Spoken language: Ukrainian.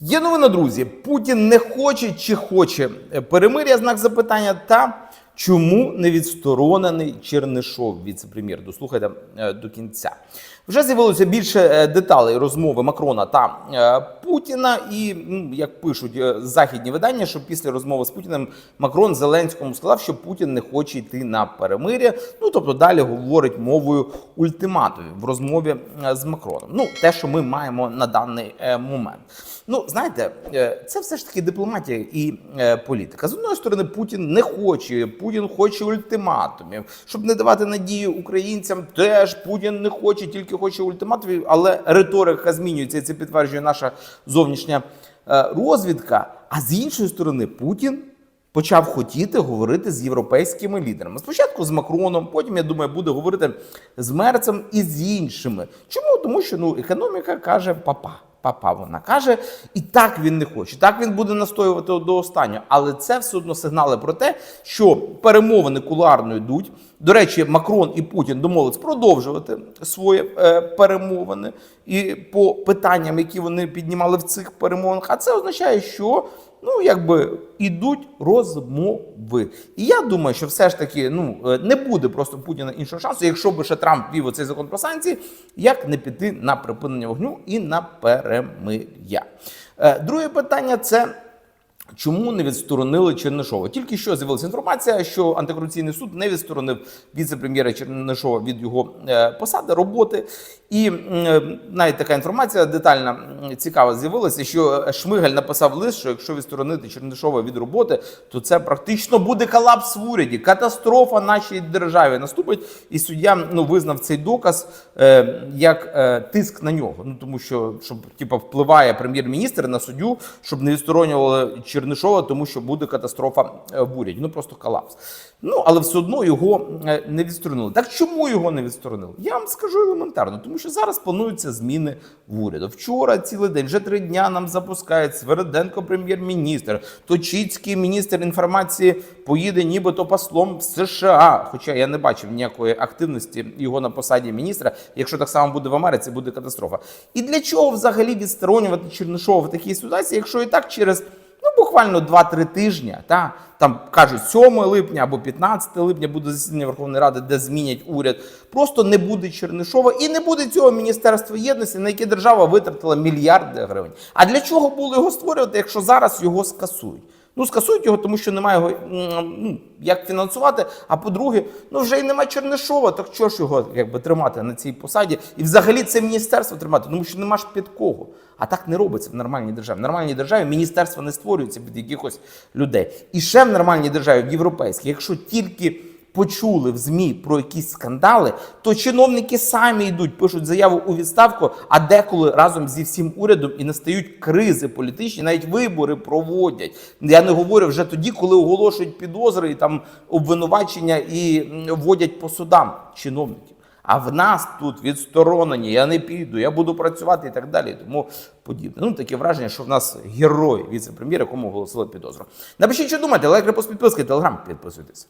Є новина, друзі. Путін не хоче чи хоче перемиря знак запитання та чому не відсторонений Чернишов, віце-прем'єр. Дослухайте е, до кінця. Вже з'явилося більше е, деталей розмови Макрона та е, Путіна. І як пишуть західні видання, що після розмови з Путіним Макрон Зеленському сказав, що Путін не хоче йти на перемиря. Ну тобто далі говорить мовою ультиматумів в розмові з Макроном. Ну те, що ми маємо на даний момент. Ну, знаєте, це все ж таки дипломатія і політика. З одної сторони, Путін не хоче, Путін хоче ультиматумів, щоб не давати надії українцям. Теж Путін не хоче, тільки хоче ультиматумів, але риторика змінюється. і Це підтверджує наша зовнішня е, розвідка. А з іншої сторони, Путін. Почав хотіти говорити з європейськими лідерами. Спочатку з Макроном, потім я думаю, буде говорити з Мерцем і з іншими. Чому? Тому що ну економіка каже папа. Папа вона каже, і так він не хоче. Так він буде настоювати до останнього. Але це все одно сигнали про те, що перемовини кулуарно йдуть. До речі, Макрон і Путін домовились продовжувати свої е, перемовини і по питанням, які вони піднімали в цих перемовинах. А це означає, що ну якби ідуть розмови. І я думаю, що все ж таки ну е, не буде просто Путіна іншого шансу, якщо би ще Трамп вів оцей закон про санкції, як не піти на припинення вогню і на перемир'я. Е, Друге питання це. Чому не відсторонили Чернишова? Тільки що з'явилася інформація, що антикорупційний суд не відсторонив віце-прем'єра Чернишова від його е, посади роботи. І е, навіть така інформація детальна цікава з'явилася, що Шмигаль написав лист, що якщо відсторонити Чернишова від роботи, то це практично буде колапс в уряді, катастрофа нашій державі наступить. І суддя ну визнав цей доказ е, як е, тиск на нього. Ну тому що щоб типу, впливає прем'єр-міністр на суддю, щоб не відсторонювали Чернишова, тому що буде катастрофа е, в уряді. Ну просто колапс. Ну але все одно його е, не відсторонили. Так чому його не відсторонили? Я вам скажу елементарно, тому що зараз плануються зміни в уряду. Вчора цілий день, вже три дня нам запускають Свериденко, прем'єр-міністр, Точицький міністр інформації поїде, нібито послом в США. Хоча я не бачив ніякої активності його на посаді міністра. Якщо так само буде в Америці, буде катастрофа. І для чого взагалі відсторонювати Чернишова в такій ситуації, якщо і так через буквально 2-3 тижні, та там кажуть 7 липня або 15 липня буде засідання Верховної Ради, де змінять уряд. Просто не буде Чернишова і не буде цього міністерства єдності, на яке держава витратила мільярди гривень. А для чого було його створювати, якщо зараз його скасують? Ну, скасують його, тому що немає його ну, як фінансувати. А по-друге, ну вже й немає Чернишова, так чого ж його якби тримати на цій посаді? І взагалі це міністерство тримати, тому що нема ж під кого. А так не робиться в нормальній державі. В нормальній державі міністерства не створюються під якихось людей. І ще в нормальній державі, в європейській, якщо тільки почули в ЗМІ про якісь скандали, то чиновники самі йдуть, пишуть заяву у відставку, а деколи разом зі всім урядом і настають кризи політичні, навіть вибори проводять. Я не говорю вже тоді, коли оголошують підозри і там обвинувачення і вводять по судам чиновників. А в нас тут відсторонені, я не піду, я буду працювати і так далі. Тому подібне. Ну таке враження, що в нас герой віце-прем'єр, якому оголосили підозру. Напишіть, що думаєте, лайк, репост, підписки, телеграм, підписуйтесь.